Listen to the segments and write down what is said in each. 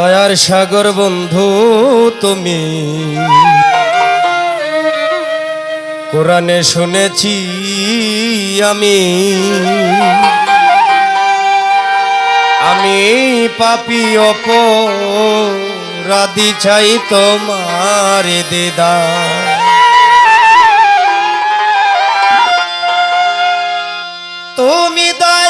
দয়ার সাগর বন্ধু, তুমি। কোরআনে শুনেছি আমি। আমি পাপি অপরাধী চাই তোমার দিদা তুমি দয়া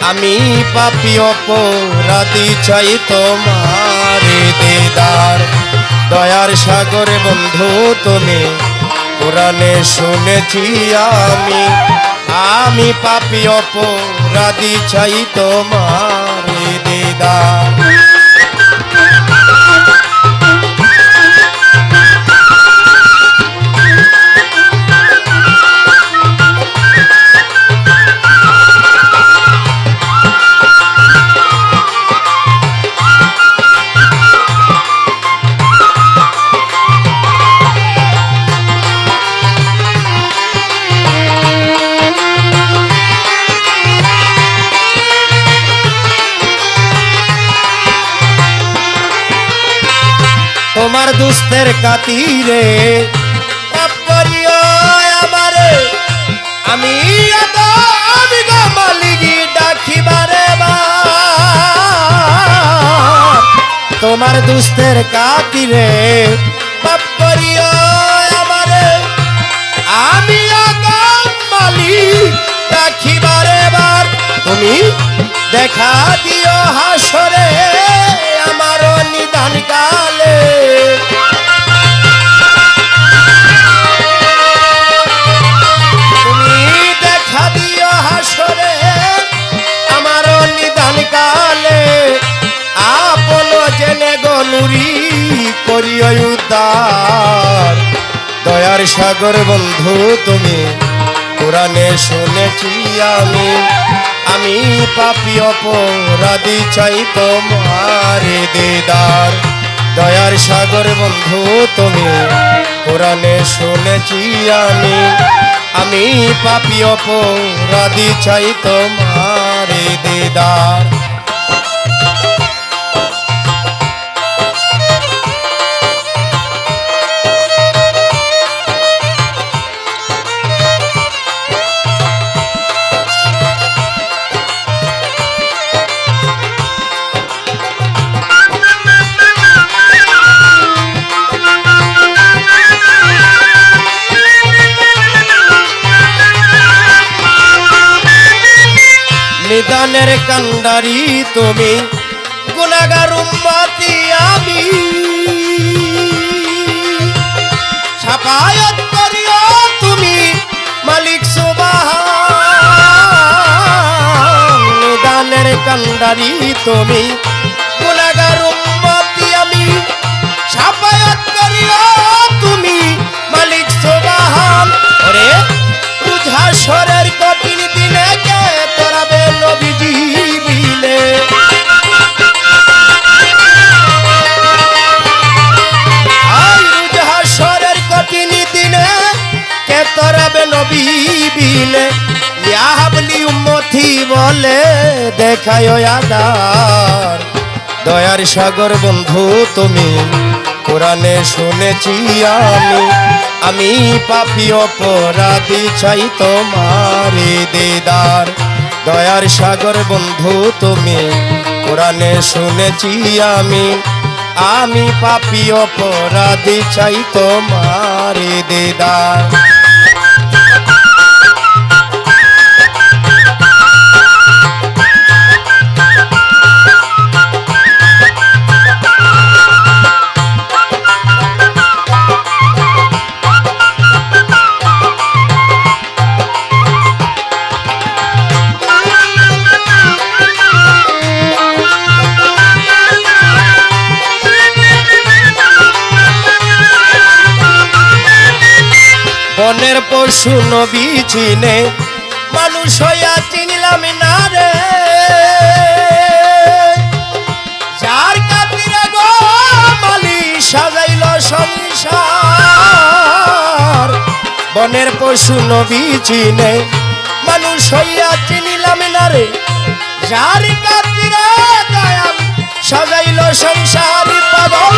আমি পাপি অপরাধী চাই তোমার দিদার। দয়ার সাগরে বন্ধু তুমি, কোরআনে শুনেছি আমি। আমি পাপি অপরাধী চাই তোমার দিদার। দুস্তের কাতিরে আমারে, আমি এত মালিকি ডাকিবারে বার। তোমার দুস্তের কাতিরে পাপ করিও আমারে, আমি মালিক ডাকিবারে বার তুমি দেখা দিও হাসরে আমার নিদান কালে উদ্ধার দয়ার সাগর বন্ধু, তুমি কোরআনে শুনেছি আমি। আমি পাপি অপরাধী চাই তোমার দিদার। দয়ার সাগর বন্ধু, তুমি কোরআনে শুনেছি আমি। আমি পাপি অপরাধী চাই তোমার দিদার। নিদানের কান্ডারি তুমি গুণাগার আমি। করিও তুমি মালিক সুবাহ নিদানের কান্ডারি তুমি বলে দেখায় আদার দয়ার সাগর বন্ধু, তুমি কোরআনে শুনেছি আমি। আমি পাপি অপরাধী চাই তোমার দিদার। দয়ার সাগর বন্ধু, তুমি কোরআনে শুনেছি আমি। আমি পাপি অপরাধী চাই তোমার দিদার। বনের পশু নবী চিনে। মানুষ হইয়া চিনলাম না রে। যার কাতিরে গো মালি সাজাইল সংসার। বনের পশু নবী চিনে। মানুষ হইয়া চিনিলাম না রে। যার কাতিরে দয়াল সাজাইল সংসার পাগল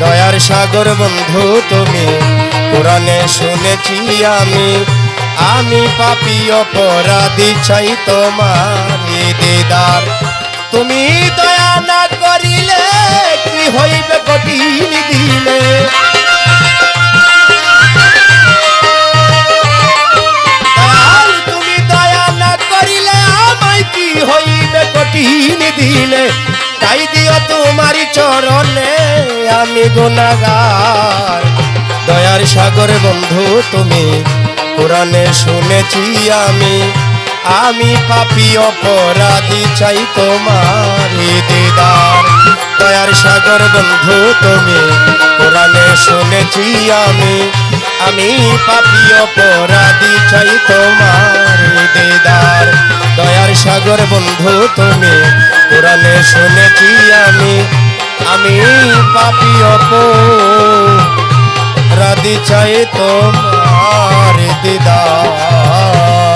দয়ার সাগর বন্ধু তুমি। পুরাণে শুনেছি আমি আমি পাপি অপরাধী চাই তোমার দিদার। তুমি দয়া না করিলে কি হইবে কঠিন দিলে গুনাগার দয়ার সাগর বন্ধু, তুমি কোরআনে শুনেছি আমি। আমি পাপি অপরাধী চাই তোমার দিদার। দয়ার সাগর বন্ধু, তুমি কোরআনে শুনেছি আমি। আমি পাপি অপরাধী চাই তোমার দিদার। দয়ার সাগর বন্ধু, তুমি কোরআনে শুনেছি আমি। আমি পাপি অপরাধী চাই তোমার দিদার।